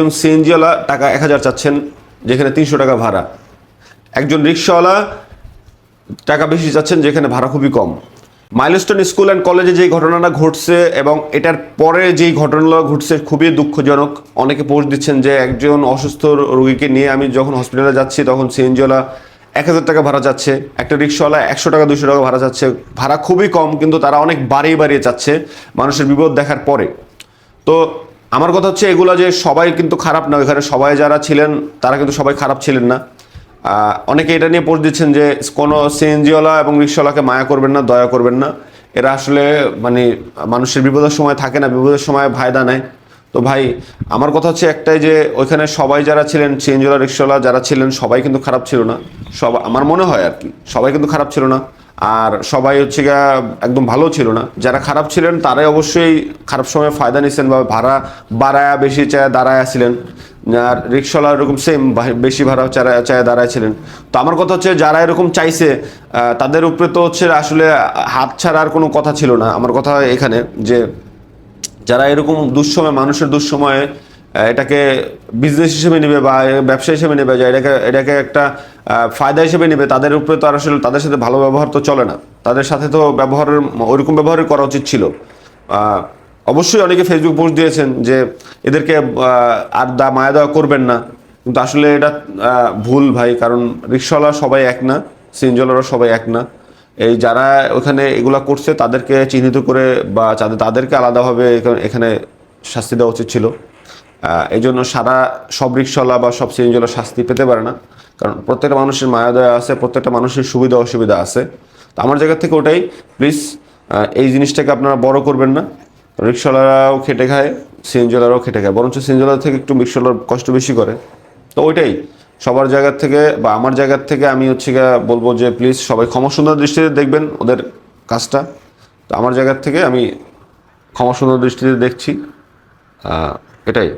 একজন সিএনজিওয়ালা টাকা এক হাজার চাচ্ছেন, যেখানে তিনশো টাকা ভাড়া। একজন রিক্সাওয়ালা টাকা বেশি চাচ্ছেন, যেখানে ভাড়া খুবই কম। মাইলস্টোন স্কুল অ্যান্ড কলেজে যেই ঘটনাটা ঘটছে এবং এটার পরে যেই ঘটনাগুলো ঘটছে খুবই দুঃখজনক। অনেকে পোস্ট দিচ্ছেন যে একজন অসুস্থ রোগীকে নিয়ে আমি যখন হসপিটালে যাচ্ছি, তখন সিএনজিওয়ালা এক হাজার টাকা ভাড়া চাচ্ছে, একটা রিক্সাওয়ালা একশো টাকা, দুশো টাকা ভাড়া চাচ্ছে। ভাড়া খুবই কম, কিন্তু তারা অনেক বাড়িয়ে বাড়িয়ে চাচ্ছে মানুষের বিপদ দেখার পরে। তো আমার কথা হচ্ছে এগুলো যে সবাই কিন্তু খারাপ না এখানে সবাই যারা ছিলেন, তারা কিন্তু সবাই খারাপ ছিলেন না। অনেকে এটা নিয়ে পোস্ট দিচ্ছেন যে কোনো সিএনজিওয়ালা এবং রিক্সাওয়ালাকে মায়া করবেন না, দয়া করবেন না। এরা আসলে মানে মানুষের বিপদের সময় থাকে না, বিপদের সময় ভায়দা নেয়। তো ভাই, আমার কথা হচ্ছে একটাই যে ওইখানে সবাই যারা ছিলেন, সিএনজিওয়ালা, রিক্সাওয়ালা যারা ছিলেন, সবাই কিন্তু খারাপ ছিল না। সব, আমার মনে হয় আর কি, সবাই কিন্তু খারাপ ছিল না। আর সবাই হচ্ছে গিয়া একদম ভালো ছিল না। যারা খারাপ ছিলেন, তারাই অবশ্যই খারাপ সময় ফায়দা নিছেন বা ভাড়া বাড়ায়া বেশি চায় দাঁড়ায় ছিলেন। আর রিক্সাওয়ালা এরকম সেম বেশি ভাড়া চায় দাঁড়ায় ছিলেন। তো আমার কথা হচ্ছে, যারা এরকম চাইছে তাদের উপরে তো হচ্ছে আসলে হাত ছাড়ার কোনো কথা ছিল না। আমার কথা এখানে যে, যারা এরকম দুঃসময়, মানুষের দুঃসময়ে এটাকে বিজনেস হিসেবে নেবে বা ব্যবসা হিসেবে নেবে, যে এটাকে এটাকে একটা ফায়দা হিসেবে নেবে, তাদের উপরে তো আর আসলে তাদের সাথে ভালো ব্যবহার তো চলে না। তাদের সাথে তো ব্যবহারের, ওইরকম ব্যবহারই করা উচিত ছিল। অবশ্যই অনেকে ফেসবুক পোস্ট দিয়েছেন যে এদেরকে আর দা, মায়া দেওয়া করবেন না। কিন্তু আসলে এটা ভুল ভাই, কারণ রিক্সাওয়ালা সবাই এক না, সিনজলারও সবাই এক না। এই যারা ওখানে এগুলা করছে, তাদেরকে চিহ্নিত করে বা তাদেরকে আলাদাভাবে এখানে- শাস্তি দেওয়া উচিত ছিল। এই জন্য সারা সব রিক্সাওয়ালা বা সব সিএনজিওয়ালা শাস্তি পেতে পারে না। কারণ প্রত্যেকটা মানুষের মায়া দয়া আছে, প্রত্যেকটা মানুষের সুবিধা অসুবিধা আছে। তো আমার জায়গা থেকে ওটাই প্লিজ এই জিনিসটাকে আপনারা বড় করবেন না। রিক্সাওয়ালারাও খেটে খায়, সিএনজিওয়ালারাও খেটে খায়, বরঞ্চ সিএনজিওয়ালা থেকে একটু রিক্সাওয়ালার কষ্ট বেশি করে। তো ওইটাই, সবার জায়গার থেকে বা আমার জায়গার থেকে আমি হচ্ছে বলব যে প্লিজ সবাই ক্ষমা সুন্দর দৃষ্টিতে দেখবেন ওদের কাজটা। তো আমার জায়গার থেকে আমি ক্ষমা সুন্দর দৃষ্টিতে দেখছি। এটাই।